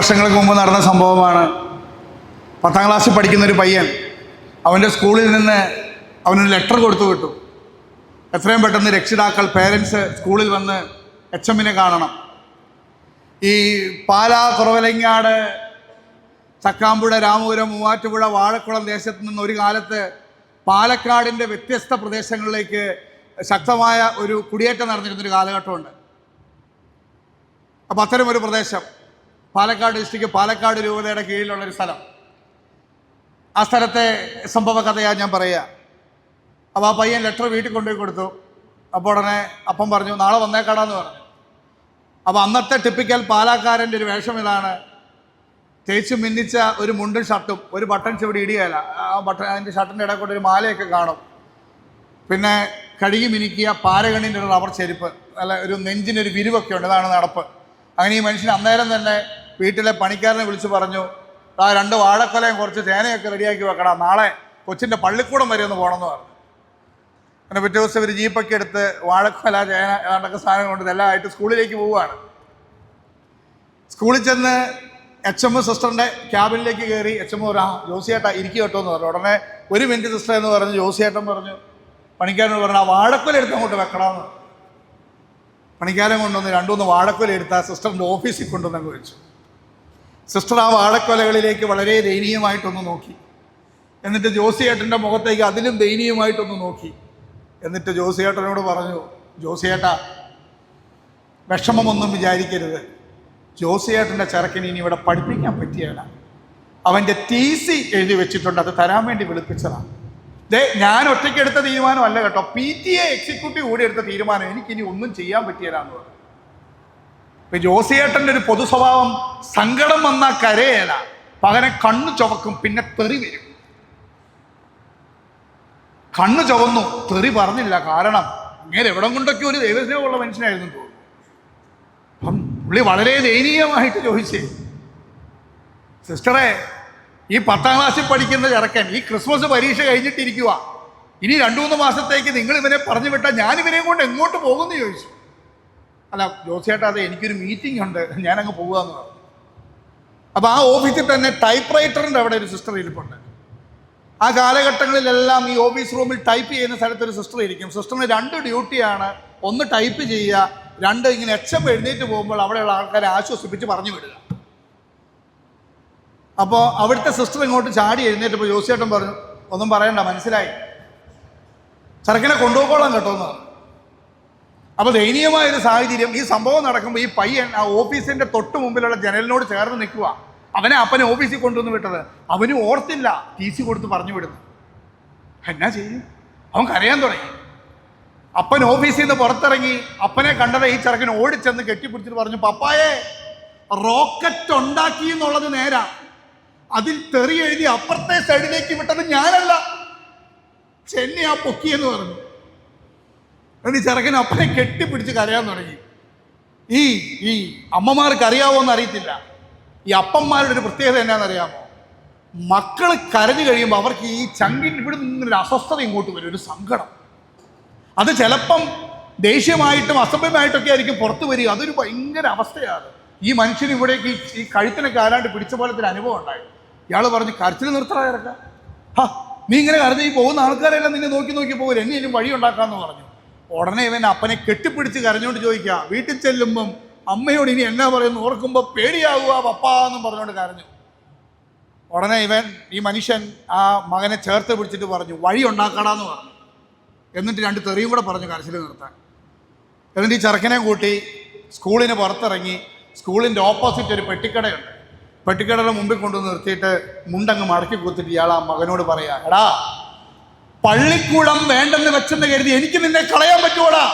വർഷങ്ങൾക്ക് മുമ്പ് നടന്ന സംഭവമാണ്. പത്താം ക്ലാസ്സിൽ പഠിക്കുന്ന ഒരു പയ്യൻ അവന്റെ സ്കൂളിൽ നിന്ന് അവനൊരു ലെറ്റർ കൊടുത്തു വിട്ടു. എത്രയും പെട്ടെന്ന് രക്ഷിതാക്കൾ പേരൻസ് സ്കൂളിൽ വന്ന് എച്ച് എമ്മിനെ കാണണം. ഈ പാലാ കുറവലങ്ങാട് ചക്കാമ്പുഴ രാമപുരം മൂവാറ്റുപുഴ വാഴക്കുളം ദേശത്ത് നിന്ന് ഒരു കാലത്ത് പാലക്കാടിന്റെ വ്യത്യസ്ത പ്രദേശങ്ങളിലേക്ക് ശക്തമായ ഒരു കുടിയേറ്റം നടന്നിരുന്നൊരു കാലഘട്ടമുണ്ട്. അപ്പം അത്തരമൊരു പ്രദേശം. പാലക്കാട് ഡിസ്ട്രിക്ട് പാലക്കാട് രൂപതയുടെ കീഴിലുള്ള ഒരു സ്ഥലം. ആ സ്ഥലത്തെ സംഭവ കഥയാണ് ഞാൻ പറയുക. അപ്പോൾ ആ പയ്യൻ ലെറ്റർ വീട്ടിൽ കൊണ്ടുപോയി കൊടുത്തു. അപ്പോൾ ഉടനെ അപ്പം പറഞ്ഞു നാളെ വന്നേക്കാടാന്ന് പറഞ്ഞു. അപ്പോൾ അന്നത്തെ ടിപ്പിക്കൽ പാലക്കാരന്റെ ഒരു വേഷം ഇതാണ്. തേച്ച് മിന്നിച്ച ഒരു മുണ്ടും ഷർട്ടും ഒരു ബട്ടൺ ചുവടി ഇടിയല്ല. ആ ബട്ടൺ അതിന്റെ ഷർട്ടിന്റെ ഇടയിൽ ഒരു മാലയൊക്കെ കാണും. പിന്നെ കഴുകി മിനുക്കിയ പാരകണ്ണിന്റെ ഒരു റബ്ബർ ചെരുപ്പ് അല്ല ഒരു നെഞ്ചിനൊരു വിരിവൊക്കെ ഉണ്ട്. ഇതാണ് നടപ്പ്. അങ്ങനെ ഈ മനുഷ്യൻ അന്നേരം തന്നെ വീട്ടിലെ പണിക്കാരനെ വിളിച്ച് പറഞ്ഞു ആ രണ്ട് വാഴക്കൊലയും കുറച്ച് ചേനയൊക്കെ റെഡിയാക്കി വെക്കണം നാളെ കൊച്ചിന്റെ പള്ളിക്കൂടം വരെ ഒന്ന് പോകണമെന്ന് പറഞ്ഞു. അങ്ങനെ പിറ്റേ ദിവസം ഒരു ജീപ്പൊക്കെ എടുത്ത് വാഴക്കൊല ചേന അതൊക്കെ സാധനം കൊണ്ട് ഇതെല്ലാം ആയിട്ട് സ്കൂളിലേക്ക് പോവുകയാണ്. സ്കൂളിൽ ചെന്ന് എച്ച് എം സിസ്റ്ററിന്റെ ക്യാബിനിലേക്ക് കയറി എച്ച് എം ഒരു ആ ജോസിയേട്ടാ കേട്ടോ എന്ന് പറഞ്ഞു. ഉടനെ ഒരു മിനിറ്റ് സിസ്റ്റർ എന്ന് പറഞ്ഞു ജോസിയേട്ടൻ പറഞ്ഞു പണിക്കാരനോട് പറഞ്ഞു ആ വാഴക്കൊല എടുത്ത് അങ്ങോട്ട് വെക്കണമെന്ന് പണിക്കാരൻ കൊണ്ടുവന്ന് രണ്ടുമൂന്ന് വാഴക്കൊല എടുത്ത് ആ സിസ്റ്ററിന്റെ ഓഫീസിൽ കൊണ്ടുവന്നങ്ങ് വെച്ചു. സിസ്റ്റർ ആ വാഴക്കൊലകളിലേക്ക് വളരെ ദയനീയമായിട്ടൊന്ന് നോക്കി. എന്നിട്ട് ജോസിയേട്ടന്റെ മുഖത്തേക്ക് അതിലും ദയനീയമായിട്ടൊന്ന് നോക്കി. എന്നിട്ട് ജോസിയേട്ടനോട് പറഞ്ഞു ജോസിയേട്ട വിഷമമൊന്നും വിചാരിക്കരുത്. ജോസിയേട്ടന്റെ ചെറുക്കിന് ഇനി ഇവിടെ പഠിപ്പിക്കാൻ പറ്റിയല്ല അവന്റെ ടി സി എഴുതി വെച്ചിട്ടുണ്ട് അത് തരാൻ വേണ്ടി വിളിപ്പിച്ചതാണ് ദേ ഞാൻ ഒറ്റയ്ക്ക് എടുത്ത തീരുമാനമല്ല കേട്ടോ. പി ടി എ എക്സിക്യൂട്ടീവ് കൂടി എടുത്ത തീരുമാനം. എനിക്കിനി ഒന്നും ചെയ്യാൻ പറ്റിയതാണെന്ന് പറഞ്ഞു. ഇപ്പൊ ജോസിയേട്ടന്റെ ഒരു പൊതു സ്വഭാവം സങ്കടം വന്നാൽ കരയല. പകരം കണ്ണു ചുവക്കും പിന്നെ തെറി വരും. കണ്ണു ചുവന്നു തെറി പറഞ്ഞില്ല. കാരണം അങ്ങനെ എവിടെ കൊണ്ടൊക്കെ ഒരു ദൈവസ്നേഹമുള്ള മനുഷ്യനായിരുന്നു തോന്നുന്നു. അപ്പം പുള്ളി വളരെ ദയനീയമായിട്ട് ചോദിച്ചേ സിസ്റ്ററെ ഈ പത്താം ക്ലാസ്സിൽ പഠിക്കുന്ന ചെറുക്കൻ ഈ ക്രിസ്മസ് പരീക്ഷ കഴിഞ്ഞിട്ടിരിക്കുക ഇനി രണ്ടു മൂന്ന് മാസത്തേക്ക് നിങ്ങൾ ഇവനെ പറഞ്ഞു വിട്ടാൽ ഞാൻ ഇവനെയും കൊണ്ട് എങ്ങോട്ട് പോകുമെന്ന് ചോദിച്ചു. അല്ല ജോസിയേട്ടാ അതെ എനിക്കൊരു മീറ്റിംഗ് ഉണ്ട്. ഞാനങ്ങ് പോകാമെന്ന് പറഞ്ഞു. അപ്പോൾ ആ ഓഫീസിൽ തന്നെ ടൈപ്പ് റൈറ്ററിന്റെ അവിടെ ഒരു സിസ്റ്റർ ഇരിപ്പുണ്ട്. ആ കാലഘട്ടങ്ങളിലെല്ലാം ഈ ഓഫീസ് റൂമിൽ ടൈപ്പ് ചെയ്യുന്ന സ്ഥലത്ത് ഒരു സിസ്റ്റർ ഇരിക്കും. സിസ്റ്ററിന് രണ്ട് ഡ്യൂട്ടിയാണ് ഒന്ന് ടൈപ്പ് ചെയ്യുക രണ്ട് ഇങ്ങനെ എച്ചം എഴുന്നേറ്റ് പോകുമ്പോൾ അവിടെയുള്ള ആൾക്കാരെ ആശ്വസിപ്പിച്ച് പറഞ്ഞു വിടുക. അപ്പോൾ അവിടുത്തെ സിസ്റ്റർ ഇങ്ങോട്ട് ചാടി എഴുന്നേറ്റപ്പോൾ ജോസിയേട്ടൻ പറഞ്ഞു ഒന്നും പറയണ്ട മനസ്സിലായി. ചെറുക്കനെ കൊണ്ടുപോകോളാം കേട്ടോ എന്ന് പറഞ്ഞു. അപ്പോൾ ദയനീയമായ ഒരു സാഹചര്യം ഈ സംഭവം നടക്കുമ്പോൾ ഈ പയ്യൻ ആ ഓഫീസിന്റെ തൊട്ട് മുമ്പിലുള്ള ജനലിനോട് ചേർന്ന് നിൽക്കുക. അവനെ അപ്പനെ ഓഫീസിൽ കൊണ്ടുവന്ന് വിട്ടത്. അവനും ഓർത്തില്ല ടി സി കൊടുത്ത് പറഞ്ഞു വിടുന്നു. എന്നാ ചെയ്യും? അവൻ കരയാൻ തുടങ്ങി. അപ്പൻ ഓഫീസിൽ നിന്ന് പുറത്തിറങ്ങി അപ്പനെ കണ്ടത് ഈ ചെറുക്കൻ ഓടിച്ചെന്ന് കെട്ടിപ്പിടിച്ചിട്ട് പറഞ്ഞു പപ്പായെ റോക്കറ്റ് ഉണ്ടാക്കി എന്നുള്ളത് നേരാ. അതിൽ തെറി എഴുതി അപ്പുറത്തെ സൈഡിലേക്ക് വിട്ടത് ഞാനല്ല. ചെന്നി ആ പൊക്കിയെന്ന് പറഞ്ഞു. എന്നിട്ട് ചെറുക്കൻ അപ്പനെ കെട്ടിപ്പിടിച്ച് കരയാൻ തുടങ്ങി. ഈ ഈ അമ്മമാർക്ക് അറിയാവോ എന്ന് അറിയത്തില്ല. ഈ അപ്പന്മാരുടെ ഒരു പ്രത്യേകത എന്നാണെന്നറിയാമോ? മക്കൾ കരഞ്ഞു കഴിയുമ്പോൾ അവർക്ക് ഈ ചങ്കിൻ ഇവിടെ നിന്നൊരു അസ്വസ്ഥത ഇങ്ങോട്ട് വരും ഒരു സങ്കടം. അത് ചിലപ്പം ദേഷ്യമായിട്ടും അസഭ്യമായിട്ടൊക്കെ ആയിരിക്കും പുറത്തു വരിക. അതൊരു ഭയങ്കര അവസ്ഥയാണ്. ഈ മനുഷ്യന് ഇവിടേക്ക് ഈ- കഴുത്തിനെ ആരാണ്ട് പിടിച്ച പോലത്തെ അനുഭവം ഉണ്ടായി. ഇയാൾ പറഞ്ഞ് കരച്ചിൽ നിർത്തറ ഇറക്കാം ഹാ നീ ഇങ്ങനെ കരഞ്ഞ് ഈ പോകുന്ന ആൾക്കാരെല്ലാം നിന്നെ നോക്കി നോക്കി പോകും എന്നെ ഇനി വഴി ഉണ്ടാക്കാമെന്ന് പറഞ്ഞു. ഉടനെ ഇവൻ അപ്പനെ കെട്ടിപ്പിടിച്ച് കരഞ്ഞുകൊണ്ട് ചോദിക്കുക വീട്ടിൽ ചെല്ലുമ്പം അമ്മയോട് ഇനി എന്നാ പറയുന്നു? ഓർക്കുമ്പോൾ പേടിയാവുക പപ്പാ എന്നും പറഞ്ഞുകൊണ്ട് കരഞ്ഞു. ഉടനെ ഇവൻ ഈ മനുഷ്യൻ ആ മകനെ ചേർത്ത് പിടിച്ചിട്ട് പറഞ്ഞു വഴി ഉണ്ടാക്കടാന്ന് പറഞ്ഞു. എന്നിട്ട് രണ്ട് തെറിയും കൂടെ പറഞ്ഞു കരച്ചിൽ നിർത്താൻ. എന്നിട്ട് ഈ ചെറുക്കനെ കൂട്ടി സ്കൂളിന് പുറത്തിറങ്ങി സ്കൂളിന്റെ ഓപ്പോസിറ്റ് ഒരു പെട്ടിക്കടയുണ്ട്. പെട്ടിക്കടയുടെ മുമ്പിൽ കൊണ്ടു നിർത്തിയിട്ട് മുണ്ടങ്ങ് മടക്കി കൂത്തിട്ട് ഇയാൾ ആ മകനോട് പറയാ എടാ പള്ളിക്കൂടം വേണ്ടെന്ന് വെച്ചെന്ന് കരുതി എനിക്ക് നിന്നെ കളയാൻ പറ്റുമോടാ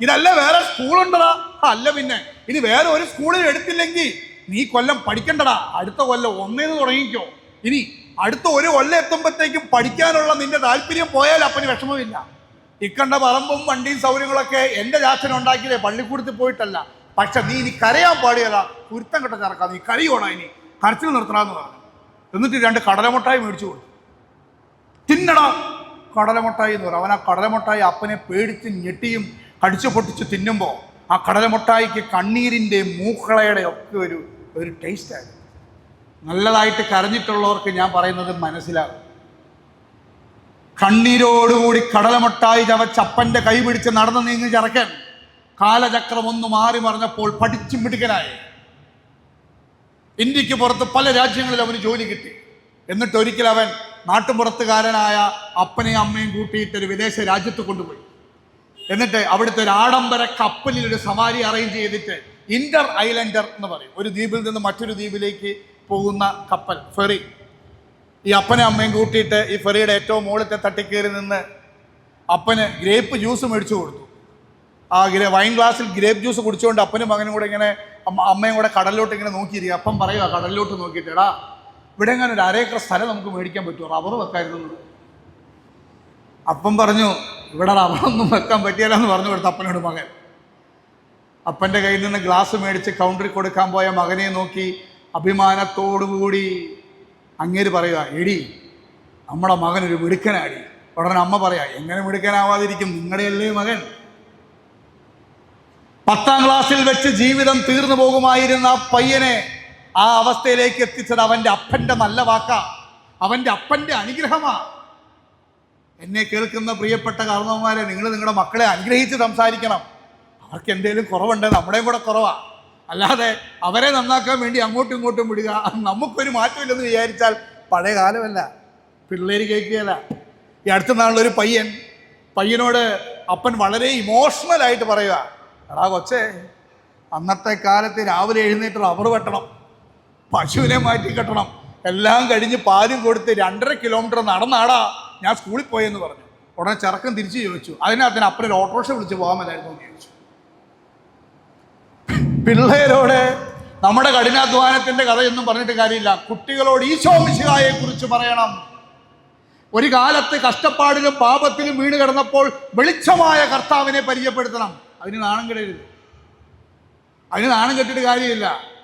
ഇതല്ല വേറെ സ്കൂളുണ്ടടാ. അല്ല പിന്നെ. ഇനി വേറെ ഒരു സ്കൂളിൽ എടുത്തില്ലെങ്കിൽ നീ കൊല്ലം പഠിക്കണ്ടടാ. അടുത്ത കൊല്ലം ഒന്നേന്ന് തുടങ്ങിക്കോ. ഇനി അടുത്ത ഒരു കൊല്ലം എത്തുമ്പോഴത്തേക്കും പഠിക്കാനുള്ള നിന്റെ താല്പര്യം പോയാൽ അപ്പന് വിഷമമില്ല. ഇക്കണ്ട പറമ്പും വണ്ടിയും സൗകര്യങ്ങളൊക്കെ എന്റെ ചാച്ചൻ ഉണ്ടാക്കിയതേ പള്ളിക്കൂടത്തിൽ പോയിട്ടല്ല. പക്ഷെ നീ ഇനി കരയാൻ പാടിയതാ. കുരുത്തം കെട്ട ചേർക്കാം നീ കരയോണ ഇനി? കരച്ചിൽ നിർത്തണമെന്ന് പറഞ്ഞു. എന്നിട്ട് രണ്ട് കടലമുട്ടായി മേടിച്ചു കൊടുത്തു. തിന്നടാ. കടലമുട്ടായി എന്ന് പറയും. അവൻ ആ കടലമുട്ടായി അപ്പനെ പേടിച്ച് ഞെട്ടിയും കടിച്ചു പൊട്ടിച്ച് തിന്നുമ്പോൾ ആ കടലമുട്ടായിക്ക് കണ്ണീരിന്റെ മൂക്കളയുടെ ഒക്കെ ഒരു ഒരു ടേസ്റ്റായിരുന്നു നല്ലതായിട്ട് കരഞ്ഞിട്ടുള്ളവർക്ക് ഞാൻ പറയുന്നത് മനസ്സിലാകും. കണ്ണീരോടുകൂടി കടലമുട്ടായി ചവച്ചപ്പന്റെ കൈ പിടിച്ച് നടന്നു നീങ്ങി ചറക്കൻ കാലചക്രം ഒന്ന് മാറി മറിഞ്ഞപ്പോൾ പഠിച്ചു മിടുക്കനായി. ഇന്ത്യയ്ക്ക് പുറത്ത് പല രാജ്യങ്ങളിൽ അവന് ജോലി കിട്ടി. എന്നിട്ട് ഒരിക്കൽ അവൻ നാട്ടുപുറത്തുകാരനായ അപ്പനെയും അമ്മയും കൂട്ടിയിട്ട് ഒരു വിദേശ രാജ്യത്ത് കൊണ്ടുപോയി. എന്നിട്ട് അവിടുത്തെ ഒരു ആഡംബര കപ്പലിൽ ഒരു സവാരി അറേഞ്ച് ചെയ്തിട്ട് ഇന്റർ ഐലൻഡർ എന്ന് പറയും. ഒരു ദ്വീപിൽ നിന്ന് മറ്റൊരു ദ്വീപിലേക്ക് പോകുന്ന കപ്പൽ ഫെറി ഈ അപ്പനെ അമ്മയും കൂട്ടിയിട്ട് ഈ ഫെറിയുടെ ഏറ്റവും മുകളിലത്തെ തട്ടിക്കേറി നിന്ന് അപ്പന് ഗ്രേപ്പ് ജ്യൂസ് മേടിച്ചു കൊടുത്തു. ആ ഗ്രേ വൈൻ ഗ്ലാസ്സിൽ ഗ്രേപ്പ് ജ്യൂസ് കുടിച്ചുകൊണ്ട് അപ്പനും മകനും കൂടെ ഇങ്ങനെ അമ്മയും കൂടെ കടലിലോട്ട് ഇങ്ങനെ നോക്കിയിരിക്കുക. അപ്പം പറയുക കടലിലോട്ട് നോക്കിയിട്ട് എടാ ഇവിടെ എങ്ങനെ ഒരു അരേക്കർ സ്ഥലം നമുക്ക് മേടിക്കാൻ പറ്റുമോ? റബ്ബർ വെക്കായിരുന്നു. എന്ന്." അപ്പം പറഞ്ഞു ഇവിടെ റബ്ബറൊന്നും വെക്കാൻ പറ്റിയല്ല എന്ന് പറഞ്ഞു കൊടുത്ത അപ്പനോട് മകൻ. അപ്പന്റെ കയ്യിൽ നിന്ന് ഗ്ലാസ് മേടിച്ച് കൗണ്ടറിൽ കൊടുക്കാൻ പോയ മകനെ നോക്കി അഭിമാനത്തോടുകൂടി അങ്ങേര് പറയുക എടി നമ്മുടെ മകൻ ഒരു മിടുക്കനാടി. ഉടനെ അമ്മ പറയാ എങ്ങനെ മിടുക്കനാവാതിരിക്കും? നിങ്ങളുടെയല്ലേ മകൻ. പത്താം ക്ലാസ്സിൽ വെച്ച് ജീവിതം തീർന്നു പോകുമായിരുന്ന ആ പയ്യനെ ആ അവസ്ഥയിലേക്ക് എത്തിച്ചത് അവന്റെ അപ്പന്റെ നല്ല വാക്കാ. അവന്റെ അപ്പന്റെ അനുഗ്രഹമാ. എന്നെ കേൾക്കുന്ന പ്രിയപ്പെട്ട കാരണവന്മാരെ നിങ്ങൾ നിങ്ങളുടെ മക്കളെ അനുഗ്രഹിച്ച് സംസാരിക്കണം. അവർക്ക് എന്തെങ്കിലും കുറവുണ്ട് നമ്മുടെയും കൂടെ കുറവാ. അല്ലാതെ അവരെ നന്നാക്കാൻ വേണ്ടി അങ്ങോട്ടും ഇങ്ങോട്ടും വിടുക നമുക്കൊരു മാറ്റമില്ലെന്ന് വിചാരിച്ചാൽ പഴയ കാലമല്ല. പിള്ളേര് കേൾക്കുകയല്ല. ഈ അടുത്ത നാളിലൊരു പയ്യൻ പയ്യനോട് അപ്പൻ വളരെ ഇമോഷണലായിട്ട് പറയുക എടാ കൊച്ചേ അന്നത്തെ കാലത്ത് രാവിലെ എഴുന്നേറ്റ് റബ്ബർ വെട്ടണം. പശുവിനെ മാറ്റി കെട്ടണം. എല്ലാം കഴിഞ്ഞ് പാലും കൊടുത്ത് രണ്ടര കിലോമീറ്റർ നടന്നാടാ ഞാൻ സ്കൂളിൽ പോയെന്ന് പറഞ്ഞു. ഉടനെ ചെറുക്കൻ തിരിച്ചു ചോദിച്ചു. അതിനകത്തിന് അപ്പനൊരു ഓട്ടോറിക്ഷ വിളിച്ച് പോകാമല്ലായിരുന്നു എന്ന് ചോദിച്ചു. പിള്ളേരോട് നമ്മുടെ കഠിനാധ്വാനത്തിന്റെ കഥയൊന്നും പറഞ്ഞിട്ട് കാര്യമില്ല. കുട്ടികളോട് ഈശോ മിശിഹായെ കുറിച്ച് പറയണം. ഒരു കാലത്ത് കഷ്ടപ്പാടിലും പാപത്തിലും വീണ് കിടന്നപ്പോൾ വെളിച്ചമായ കർത്താവിനെ പരിചയപ്പെടുത്തണം. അതിന് നാണം കിടരുത്. അതിന് നാണം കെട്ടിട്ട് കാര്യമില്ല.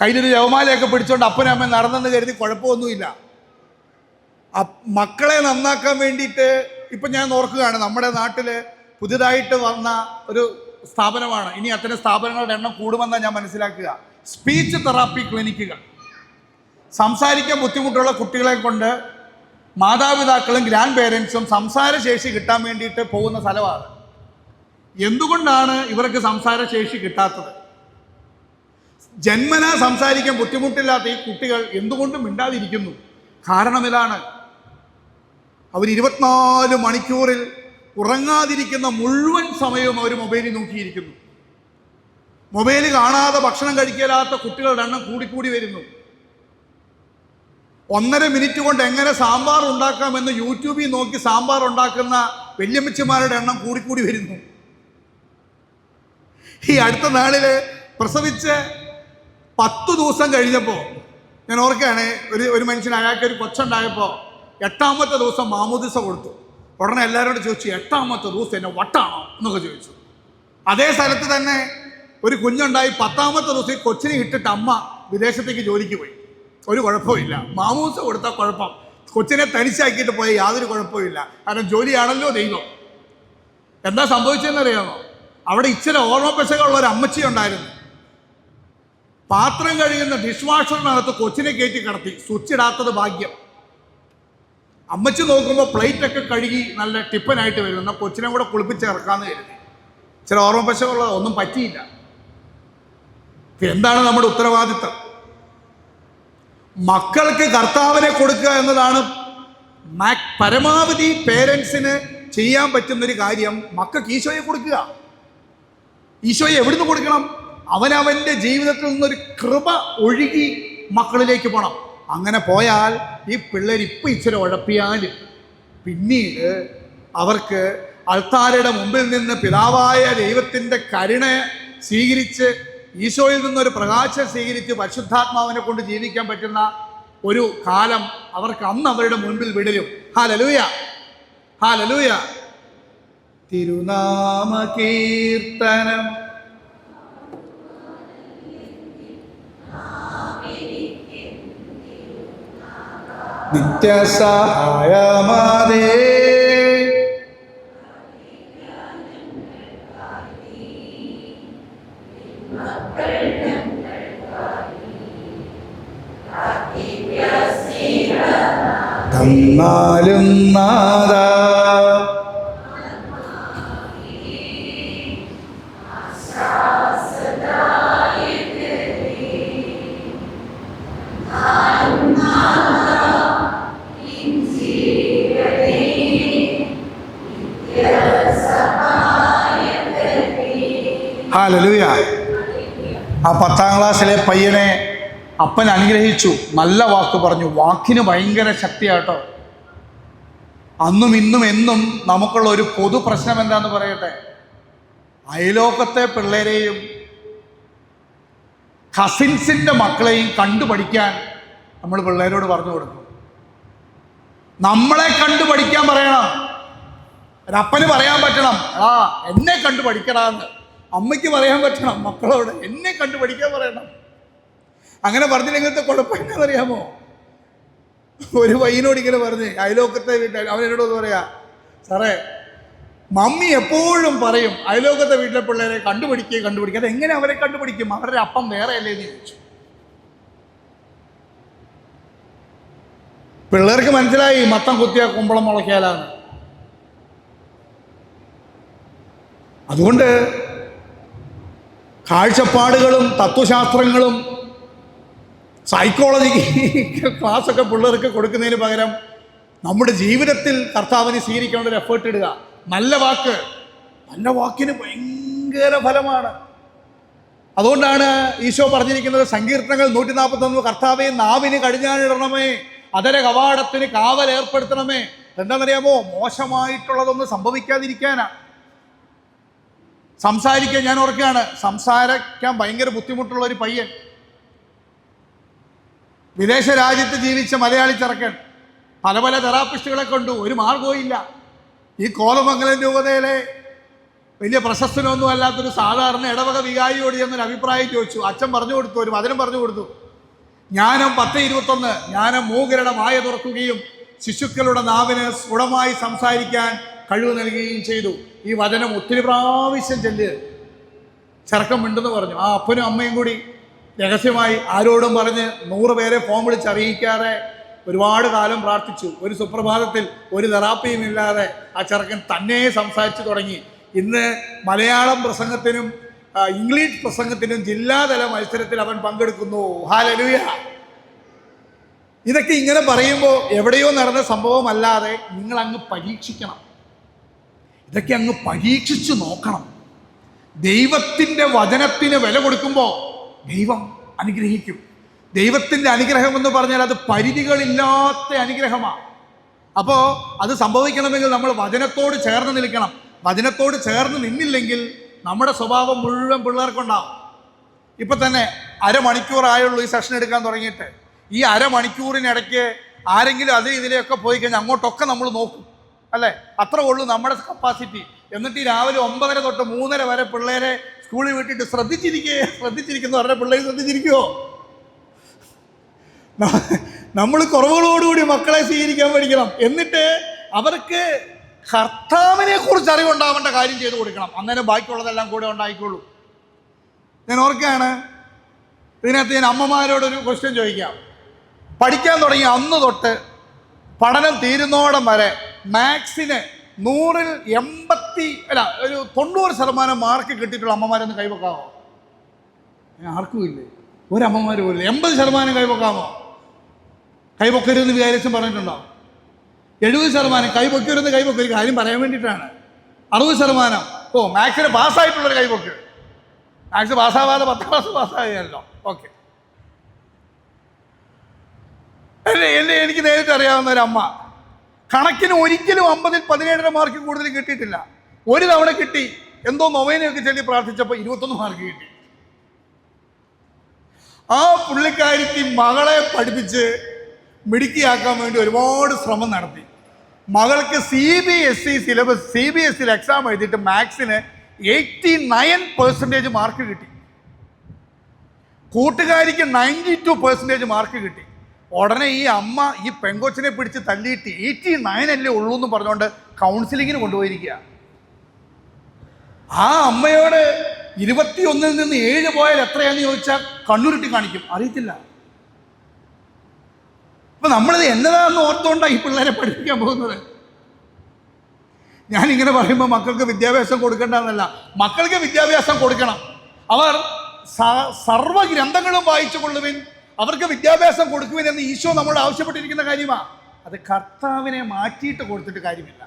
കയ്യിലൊരു ജവമാലയൊക്കെ പിടിച്ചോണ്ട് അപ്പനും അമ്മയും നടന്നെന്ന് കരുതി കുഴപ്പമൊന്നുമില്ല. മക്കളെ നന്നാക്കാൻ വേണ്ടിയിട്ട് ഇപ്പം ഞാൻ ഓർക്കുകയാണ് നമ്മുടെ നാട്ടിൽ പുതിയതായിട്ട് വന്ന ഒരു സ്ഥാപനമാണ്. ഇനി അത്തരം സ്ഥാപനങ്ങളുടെ എണ്ണം കൂടുമെന്നാണ് ഞാൻ മനസ്സിലാക്കുക. സ്പീച്ച് തെറാപ്പി ക്ലിനിക്കുകൾ. സംസാരിക്കാൻ ബുദ്ധിമുട്ടുള്ള കുട്ടികളെ കൊണ്ട് മാതാപിതാക്കളും ഗ്രാൻഡ് പേരൻസും സംസാരശേഷി കിട്ടാൻ വേണ്ടിയിട്ട് പോകുന്ന സ്ഥലമാണ്. എന്തുകൊണ്ടാണ് ഇവർക്ക് സംസാരശേഷി കിട്ടാത്തത്? ജന്മന സംസാരിക്കാൻ ബുദ്ധിമുട്ടില്ലാത്ത ഈ കുട്ടികൾ എന്തുകൊണ്ടും മിണ്ടാതിരിക്കുന്നു. കാരണം ഇതാണ്. അവർ ഇരുപത്തിനാല് മണിക്കൂറിൽ ഉറങ്ങാതിരിക്കുന്ന മുഴുവൻ സമയവും അവർ മൊബൈലിൽ നോക്കിയിരിക്കുന്നു. മൊബൈൽ കാണാതെ ഭക്ഷണം കഴിക്കലാത്ത കുട്ടികളുടെ എണ്ണം കൂടിക്കൂടി വരുന്നു. ഒന്നര മിനിറ്റ് കൊണ്ട് എങ്ങനെ സാമ്പാർ ഉണ്ടാക്കാമെന്ന് യൂട്യൂബിൽ നോക്കി സാമ്പാർ ഉണ്ടാക്കുന്ന വല്യമ്മച്ചിമാരുടെ എണ്ണം കൂടിക്കൂടി വരുന്നു. ഈ അടുത്ത നാളിൽ പ്രസവിച്ച് പത്ത് ദിവസം കഴിഞ്ഞപ്പോൾ ഞാൻ ഓർക്കുകയാണ് ഒരു ഒരു മനുഷ്യൻ അയാൾക്ക് ഒരു കൊച്ചുണ്ടായപ്പോൾ എട്ടാമത്തെ ദിവസം മാമോദിസ കൊടുത്തു. ഉടനെ എല്ലാവരോടും ചോദിച്ചു എട്ടാമത്തെ ദിവസം എന്നെ വട്ടാണോ? എന്നൊക്കെ ചോദിച്ചു. അതേ സ്ഥലത്ത് തന്നെ ഒരു കുഞ്ഞുണ്ടായി പത്താമത്തെ ദിവസം ഈ കൊച്ചിനെ ഇട്ടിട്ട് അമ്മ വിദേശത്തേക്ക് ജോലിക്ക് പോയി. ഒരു കുഴപ്പമില്ല മാമൂസ കൊടുത്ത കുഴപ്പം കൊച്ചിനെ തനിച്ചാക്കിയിട്ട് പോയ യാതൊരു കുഴപ്പമില്ല കാരണം ജോലിയാണല്ലോ ദൈവം. എന്താ സംഭവിച്ചതെന്നറിയാമോ അവിടെ ഇച്ചിരി ഓർമ്മപ്പശകളുള്ള ഒരു അമ്മച്ചി ഉണ്ടായിരുന്നു പാത്രം കഴുകുന്ന ഡിഷ് വാഷറിനകത്ത് കൊച്ചിനെ കയറ്റി കിടത്തി. സ്വിച്ച് ഇടാത്തത് ഭാഗ്യം. അമ്മച്ചി നോക്കുമ്പോൾ പ്ലേറ്റൊക്കെ കഴുകി നല്ല ടിപ്പനായിട്ട് വരും എന്നാൽ കൊച്ചിനെ കൂടെ കുളിപ്പിച്ച് ഇറക്കാമെന്ന് കരുതി. ചില ഓർമ്മ ഓർമ്മപ്പശകളുള്ള ഒന്നും പറ്റിയില്ല. എന്താണ് നമ്മുടെ ഉത്തരവാദിത്തം? മക്കൾക്ക് കർത്താവിനെ കൊടുക്കുക എന്നതാണ് പരമാവധി പേരൻസിന് ചെയ്യാൻ പറ്റുന്നൊരു കാര്യം. മക്കൾക്ക് ഈശോയെ കൊടുക്കുക. ഈശോയെ എവിടുന്ന് കൊടുക്കണം? അവനവന്റെ ജീവിതത്തിൽ നിന്നൊരു കൃപ ഒഴുകി മക്കളിലേക്ക് പോകണം അങ്ങനെ പോയാൽ ഈ പിള്ളേർ ഇപ്പം ഇച്ചിരി ഉഴപ്പിയാലും പിന്നീട് അവർക്ക് അൾത്താരയുടെ മുമ്പിൽ നിന്ന് പിതാവായ ദൈവത്തിന്റെ കരുണ സ്വീകരിച്ച് ഈശോയിൽ നിന്നൊരു പ്രകാശം സ്വീകരിച്ച് പരിശുദ്ധാത്മാവിനെ കൊണ്ട് ജീവിക്കാൻ പറ്റുന്ന ഒരു കാലം അവർക്ക് അന്ന് അവരുടെ മുൻപിൽ വിടരും. ഹാ ലലൂയ തിരുനാമ കീർത്തനം നിത്യസഹായമാതേ ഹാലലൂയ. ആ പത്താം ക്ലാസ്സിലെ പയ്യനെ അപ്പൻ അനുഗ്രഹിച്ചു. നല്ല വാക്ക് പറഞ്ഞു. വാക്കിന് ഭയങ്കര ശക്തിയാട്ടോ. അന്നും ഇന്നും എന്നും നമുക്കുള്ള ഒരു പൊതു പ്രശ്നം എന്താന്ന് പറയട്ടെ? അയലോകത്തെ പിള്ളേരെയും കസിൻസിന്റെ മക്കളെയും കണ്ടു പഠിക്കാൻ നമ്മൾ പിള്ളേരോട് പറഞ്ഞു കൊടുക്കും. നമ്മളെ കണ്ടു പഠിക്കാൻ പറയണം. ഒരപ്പന് പറയാൻ പറ്റണം. ആ എന്നെ കണ്ടു പഠിക്കടാന്ന് അമ്മയ്ക്ക് പറയാൻ പറ്റണം മക്കളോട് എന്നെ കണ്ടുപഠിക്കാൻ പറയണം. അങ്ങനെ പറഞ്ഞില്ലെങ്കിലത്തെ എന്നാണെന്നറിയാമോ ഒരു പയ്യനോട് ഇങ്ങനെ പറഞ്ഞ് അയലോക്കത്തെ വീട്ടിൽ അവൻ എന്നോട് പറയാ സാറേ മമ്മി എപ്പോഴും പറയും അയലോക്കത്തെ വീട്ടിലെ പിള്ളേരെ കണ്ടുപിടിക്കുക കണ്ടുപിടിക്കുക അതെങ്ങനെ അവരെ കണ്ടുപിടിക്കും അവരുടെ അപ്പം വേറെ അല്ലേ എന്ന് ചോദിച്ചു. പിള്ളേർക്ക് മനസ്സിലായി മത്തം കുത്തിയ കുമ്പളം മുളയ്ക്കാലാണ് അതുകൊണ്ട് കാഴ്ചപ്പാടുകളും തത്വശാസ്ത്രങ്ങളും സൈക്കോളജി ക്ലാസ്സൊക്കെ പിള്ളേർക്ക് കൊടുക്കുന്നതിന് പകരം നമ്മുടെ ജീവിതത്തിൽ കർത്താവിന് സ്വീകരിക്കേണ്ട ഒരു എഫേർട്ട് ഇടുക. നല്ല വാക്ക്. നല്ല വാക്കിന് ഭയങ്കര ഫലമാണ്. അതുകൊണ്ടാണ് ഈശോ പറഞ്ഞിരിക്കുന്നത് സങ്കീർത്തനങ്ങൾ നൂറ്റി നാൽപ്പത്തൊന്ന് കർത്താവെ നാവിന് കടിഞ്ഞാണിടണമേ അതര കവാടത്തിന് കാവൽ ഏർപ്പെടുത്തണമേ എന്താണെന്നറിയാമോ? മോശമായിട്ടുള്ളതൊന്നും സംഭവിക്കാതിരിക്കാനാ സംസാരിക്കാൻ ഞാൻ ഓർക്കുകയാണ്. സംസാരിക്കാൻ ഭയങ്കര ബുദ്ധിമുട്ടുള്ള ഒരു പയ്യൻ. വിദേശ രാജ്യത്ത് ജീവിച്ച മലയാളി ചെറുക്കൻ. പല പല തെറാപ്പിസ്റ്റുകളെ കൊണ്ടു. ഒരു മാർഗവുമില്ല. ഈ കോലമംഗലം രൂപതയിലെ വലിയ പ്രശസ്തനൊന്നും അല്ലാത്തൊരു സാധാരണ ഇടവക വികാരിയോട് എന്നൊരു അഭിപ്രായം ചോദിച്ചു. അച്ഛൻ പറഞ്ഞു കൊടുത്തു ഒരു വചനം പറഞ്ഞു കൊടുത്തു. ജ്ഞാനം പത്ത് ഇരുപത്തൊന്ന് ജ്ഞാനം മൂകരുടെ മായ തുറക്കുകയും ശിശുക്കളുടെ നാവിന് സ്ഫുടമായി സംസാരിക്കാൻ കഴിവ് നൽകുകയും ചെയ്തു. ഈ വചനം ഒത്തിരി പ്രാവശ്യം ചെല്ല്. ചെറുക്കം ഉണ്ടെന്ന് പറഞ്ഞു. ആ അപ്പനും അമ്മയും കൂടി രഹസ്യമായി ആരോടും പറഞ്ഞ് നൂറ് പേരെ ഫോം വിളിച്ച് അറിയിക്കാതെ ഒരുപാട് കാലം പ്രാർത്ഥിച്ചു. ഒരു സുപ്രഭാതത്തിൽ ഒരു തെറാപ്പിയും ഇല്ലാതെ ആ ചെറുക്കൻ തന്നെ സംസാരിച്ചു തുടങ്ങി. ഇന്ന് മലയാളം പ്രസംഗത്തിനും ഇംഗ്ലീഷ് പ്രസംഗത്തിനും ജില്ലാതല മത്സരത്തിൽ അവൻ പങ്കെടുക്കുന്നു. ഹാലലുയ. ഇതൊക്കെ ഇങ്ങനെ പറയുമ്പോൾ എവിടെയോ നടന്ന സംഭവമല്ലാതെ നിങ്ങൾ അങ്ങ് പരീക്ഷിക്കണം. ഇതൊക്കെ അങ്ങ് പരീക്ഷിച്ചു നോക്കണം. ദൈവത്തിന്റെ വചനത്തിന് വില കൊടുക്കുമ്പോൾ ദൈവം അനുഗ്രഹിക്കും. ദൈവത്തിന്റെ അനുഗ്രഹം എന്ന് പറഞ്ഞാൽ അത് പരിധികളില്ലാത്ത അനുഗ്രഹമാണ് അപ്പോൾ അത് സംഭവിക്കണമെങ്കിൽ നമ്മൾ വചനത്തോട് ചേർന്ന് നിൽക്കണം. വചനത്തോട് ചേർന്ന് നിന്നില്ലെങ്കിൽ നമ്മുടെ സ്വഭാവം മുഴുവൻ പിള്ളേർക്കുണ്ടാവും. ഇപ്പം തന്നെ അരമണിക്കൂറായുള്ളൂ ഈ സെഷൻ എടുക്കാൻ തുടങ്ങിയിട്ട്. ഈ അരമണിക്കൂറിനിടയ്ക്ക് ആരെങ്കിലും അത് ഇതിലെയൊക്കെ പോയി കഴിഞ്ഞാൽ അങ്ങോട്ടൊക്കെ നമ്മൾ നോക്കും. അല്ലേ? അത്ര ഉള്ളൂ നമ്മുടെ കപ്പാസിറ്റി എന്നിട്ട് ഈ രാവിലെ ഒമ്പതര തൊട്ട് മൂന്നര വരെ പിള്ളേരെ സ്കൂളിൽ വിട്ടിട്ട് ശ്രദ്ധിച്ചിരിക്കേ ശ്രദ്ധിച്ചിരിക്കുന്നു. അവരുടെ പിള്ളേർ ശ്രദ്ധിച്ചിരിക്കുമോ നമ്മൾ കുറവുകളോടുകൂടി മക്കളെ സ്വീകരിക്കാൻ പഠിക്കണം. എന്നിട്ട് അവർക്ക് കർത്താവിനെ കുറിച്ച് അറിവുണ്ടാവേണ്ട കാര്യം ചെയ്തു കൊടുക്കണം. അന്നേരം ബാക്കിയുള്ളതെല്ലാം കൂടെ ഉണ്ടായിക്കോളൂ. ഞാൻ ഓർക്കുകയാണ് ഇതിനകത്ത് ഞാൻ അമ്മമാരോടൊരു ക്വസ്റ്റ്യൻ ചോദിക്കാം. പഠിക്കാൻ തുടങ്ങി അന്ന് തൊട്ട് പഠനം തീരുന്നോടം വരെ മാത്സിന് നൂറിൽ എൺപത്തി അല്ല ഒരു തൊണ്ണൂറ് ശതമാനം മാർക്ക് കിട്ടിയിട്ടുള്ള അമ്മമാരൊന്ന് കൈവക്കാമോ ആർക്കും ഇല്ലേ? ഒരമ്മമാർ പോലും എൺപത് ശതമാനം കൈവക്കാമോ കൈവക്കരുതെന്ന് വിചാരിച്ചും പറഞ്ഞിട്ടുണ്ടോ? എഴുപത് ശതമാനം കൈവക്കരുതെന്ന് കൈപൊക്ക ഒരു കാര്യം പറയാൻ വേണ്ടിയിട്ടാണ്. അറുപത് ശതമാനം. ഓ മാത്സിന് പാസ്സായിട്ടുള്ളൊരു കൈവക്ക്. മാത്സ് പാസ്സാവാതെ പത്താം ക്ലാസ് പാസ്സായല്ലോ ഓക്കെ. എന്നെ എനിക്ക് നേരിട്ട് അറിയാവുന്ന ഒരു അമ്മ കണക്കിന് ഒരിക്കലും അമ്പതിൽ പതിനേഴര മാർക്ക് കൂടുതൽ കിട്ടിയിട്ടില്ല. ഒരു തവണ കിട്ടി. എന്തോ നൊവേനയൊക്കെ ചൊല്ലി പ്രാർത്ഥിച്ചപ്പോൾ ഇരുപത്തൊന്ന് മാർക്ക് കിട്ടി. ആ പുള്ളിക്കാരിക്ക് മകളെ പഠിപ്പിച്ച് മിടുക്കിയാക്കാൻ വേണ്ടി ഒരുപാട് ശ്രമം നടത്തി. മകൾക്ക് C B S E syllabus C B S സിയിൽ എക്സാം എഴുതിയിട്ട് മാത്സിന് എയ്റ്റി നയൻ പെർസെന്റേജ് മാർക്ക് കിട്ടി. കൂട്ടുകാരിക്ക് നയന്റി ടു പെർസെന്റേജ് മാർക്ക് കിട്ടി. ഉടനെ ഈ അമ്മ ഈ പെങ്കൊച്ചിനെ പിടിച്ച് തല്ലിയിട്ട് എയ്റ്റി അല്ലേ ഉള്ളൂ എന്ന് പറഞ്ഞുകൊണ്ട് കൗൺസിലിങ്ങിന് കൊണ്ടുപോയിരിക്കുക. ആ അമ്മയോട് ഇരുപത്തിയൊന്നിൽ നിന്ന് ഏഴ് പോയാൽ എത്രയാണെന്ന് ചോദിച്ചാൽ കണ്ണുരുട്ടി കാണിക്കും. അറിയത്തില്ല. അപ്പൊ നമ്മളിത് എന്നതാന്ന് ഓർത്തുകൊണ്ടാണ് ഈ പിള്ളേരെ പഠിപ്പിക്കാൻ പോകുന്നത്. ഞാനിങ്ങനെ പറയുമ്പോൾ മക്കൾക്ക് വിദ്യാഭ്യാസം കൊടുക്കേണ്ടതെന്നല്ല മക്കൾക്ക് വിദ്യാഭ്യാസം കൊടുക്കണം. അവർ സർവ ഗ്രന്ഥങ്ങളും വായിച്ചു കൊള്ളുവിൻ. അവർക്ക് വിദ്യാഭ്യാസം കൊടുക്കുവിൻ എന്ന് ഈശോ നമ്മൾ ആവശ്യപ്പെട്ടിരിക്കുന്ന കാര്യമാണ് അത് കർത്താവിനെ മാറ്റിയിട്ട് കൊടുത്തിട്ട് കാര്യമില്ല.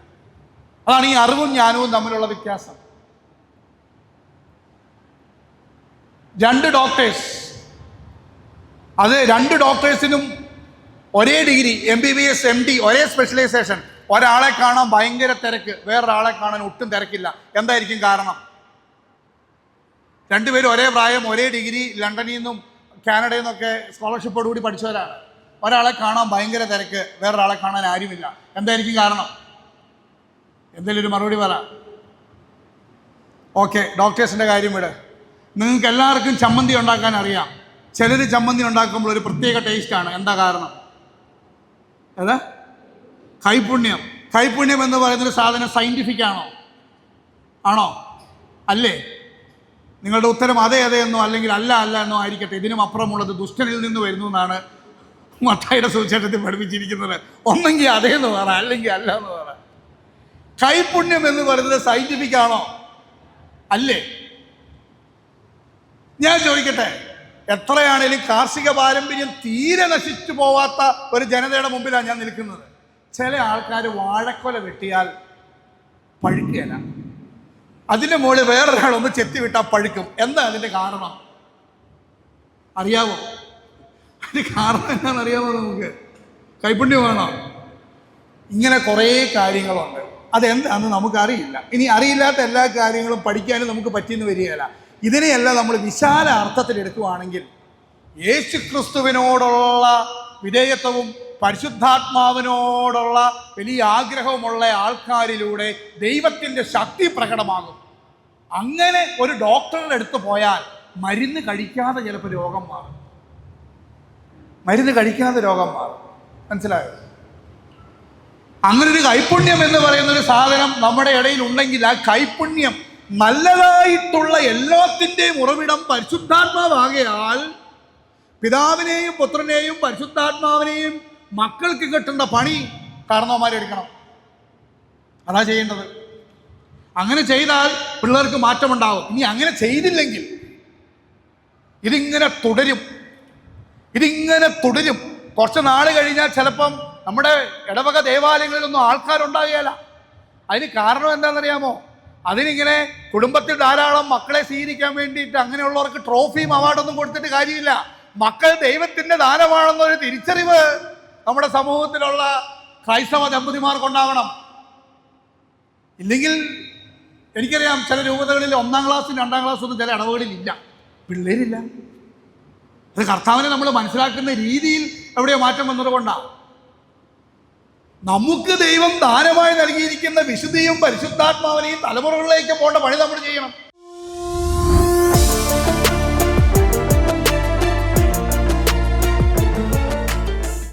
അതാണ് ഈ അറിവും ജ്ഞാനവും തമ്മിലുള്ള വ്യത്യാസം. രണ്ട് ഡോക്ടേഴ്സ് അത് രണ്ട് ഡോക്ടേഴ്സിനും ഒരേ degree M B B S M D ഒരേ സ്പെഷ്യലൈസേഷൻ ഒരാളെ കാണാൻ ഭയങ്കര തിരക്ക് വേറൊരാളെ കാണാൻ ഒട്ടും തിരക്കില്ല. എന്തായിരിക്കും കാരണം? രണ്ടുപേരും ഒരേ പ്രായം ഒരേ ഡിഗ്രി ലണ്ടനിൽ നിന്നും കാനഡയിൽ നിന്നൊക്കെ സ്കോളർഷിപ്പോടുകൂടി പഠിച്ചവരാണ്. ഒരാളെ കാണാൻ ഭയങ്കര തിരക്ക് വേറൊരാളെ കാണാൻ ആരുമില്ല. എന്തായിരിക്കും കാരണം? എന്തെങ്കിലും ഒരു മറുപടി പറ. ഓക്കെ ഡോക്ടേഴ്സിന്റെ കാര്യം വിട്. നിങ്ങൾക്ക് എല്ലാവർക്കും ചമ്മന്തി ഉണ്ടാക്കാൻ അറിയാം. ചിലർ ചമ്മന്തി ഉണ്ടാക്കുമ്പോൾ ഒരു പ്രത്യേക ടേസ്റ്റാണ് എന്താ കാരണം? അതെ കൈപുണ്യം. കൈപുണ്യം എന്ന് പറയുന്നൊരു സാധനം സയന്റിഫിക് ആണോ? ആണോ? അല്ലേ? നിങ്ങളുടെ ഉത്തരം അതെ അതെ എന്നോ അല്ലെങ്കിൽ അല്ല അല്ല എന്നോ ആയിരിക്കട്ടെ. ഇതിനും അപ്പുറമുള്ളത് ദുഷ്ടനിൽ നിന്ന് വരുന്നു എന്നാണ് മട്ടായുടെ സുവിശേഷത്തിൽ പഠിപ്പിച്ചിരിക്കുന്നത്. ഒന്നെങ്കിൽ അതെ എന്ന് പറ അല്ലെങ്കിൽ അല്ല എന്ന് പറ. കൈപുണ്യം എന്ന് പറയുന്നത് സയന്റിഫിക് ആണോ? അല്ലേ? ഞാൻ ചോദിക്കട്ടെ എത്രയാണേലും കാർഷിക പാരമ്പര്യം തീരെ നശിച്ചു പോവാത്ത ഒരു ജനതയുടെ മുമ്പിലാണ് ഞാൻ നിൽക്കുന്നത്. ചില ആൾക്കാർ വാഴക്കൊല വെട്ടിയാൽ പഴുക്കുകയില്ല. അതിന്റെ മുകളിൽ വേറൊരാൾ ഒന്ന് വിട്ടാൽ പഴുക്കും. എന്താ അതിന്റെ കാരണം? അറിയാമോ അതിന് കാരണം എന്താണെന്ന് അറിയാമോ നമുക്ക്? കൈപ്പുണ്യം വേണോ. ഇങ്ങനെ കുറേ കാര്യങ്ങളുണ്ട്. അതെന്താണെന്ന് നമുക്കറിയില്ല. ഇനി അറിയില്ലാത്ത എല്ലാ കാര്യങ്ങളും പഠിക്കാനും നമുക്ക് പറ്റിയെന്ന് വരികയില്ല. ഇതിനെയെല്ലാം നമ്മൾ വിശാല അർത്ഥത്തിൽ എടുക്കുകയാണെങ്കിൽ യേശു ക്രിസ്തുവിനോടുള്ള വിധേയത്വവും പരിശുദ്ധാത്മാവിനോടുള്ള വലിയ ആഗ്രഹവുമുള്ള ആൾക്കാരിലൂടെ ദൈവത്തിന്റെ ശക്തി പ്രകടമാകും. അങ്ങനെ ഒരു ഡോക്ടറുടെ അടുത്ത് പോയാൽ മരുന്ന് കഴിക്കാതെ ചിലപ്പോൾ രോഗം മാറും. മരുന്ന് കഴിക്കാതെ രോഗം മാറും. മനസ്സിലായോ? അങ്ങനെ ഒരു കൈപുണ്യം എന്ന് പറയുന്ന ഒരു സാധനം നമ്മുടെ ഇടയിൽ ഉണ്ടെങ്കിൽ ആ കൈപുണ്യം നല്ലതായിട്ടുള്ള എല്ലാത്തിന്റെയും ഉറവിടം പരിശുദ്ധാത്മാവാകയാൽ പിതാവിനെയും പുത്രനെയും പരിശുദ്ധാത്മാവിനെയും മക്കൾക്ക് കിട്ടേണ്ട പണി കാരണവന്മാരെടുക്കണം. അതാ ചെയ്യേണ്ടത്. അങ്ങനെ ചെയ്താൽ പിള്ളേർക്ക് മാറ്റമുണ്ടാവും. ഇനി അങ്ങനെ ചെയ്തില്ലെങ്കിൽ ഇതിങ്ങനെ തുടരും. ഇതിങ്ങനെ തുടരും. കുറച്ച് നാൾ കഴിഞ്ഞാൽ ചിലപ്പം നമ്മുടെ ഇടവക ദേവാലയങ്ങളിലൊന്നും ആൾക്കാരുണ്ടാകുകയില്ല അതിന് കാരണം എന്താണെന്നറിയാമോ? അതിനിങ്ങനെ കുടുംബത്തിൽ ധാരാളം മക്കളെ സ്വീകരിക്കാൻ വേണ്ടിയിട്ട് അങ്ങനെയുള്ളവർക്ക് ട്രോഫിയും അവാർഡൊന്നും കൊടുത്തിട്ട് കാര്യമില്ല. മക്കൾ ദൈവത്തിന്റെ ദാനമാണെന്നൊരു തിരിച്ചറിവ് നമ്മുടെ സമൂഹത്തിലുള്ള ക്രൈസ്തവ ദമ്പതിമാർക്കുണ്ടാകണം ഇല്ലെങ്കിൽ എനിക്കറിയാം ചില രൂപതകളിൽ ഒന്നാം ക്ലാസ്സും രണ്ടാം ക്ലാസ്സും ഒന്നും ചില ഇടവുകളിൽ ഇല്ല പിള്ളേരില്ല. അത് കർത്താവിനെ നമ്മൾ മനസ്സിലാക്കുന്ന രീതിയിൽ എവിടെയോ മാറ്റം വന്നതുകൊണ്ടാണ് നമുക്ക് ദൈവം ദാനമായി നൽകിയിരിക്കുന്ന വിശുദ്ധിയും പരിശുദ്ധാത്മാവിനെയും തലമുറകളിലേക്ക് പോകേണ്ട പണി നമ്മൾ ചെയ്യണം.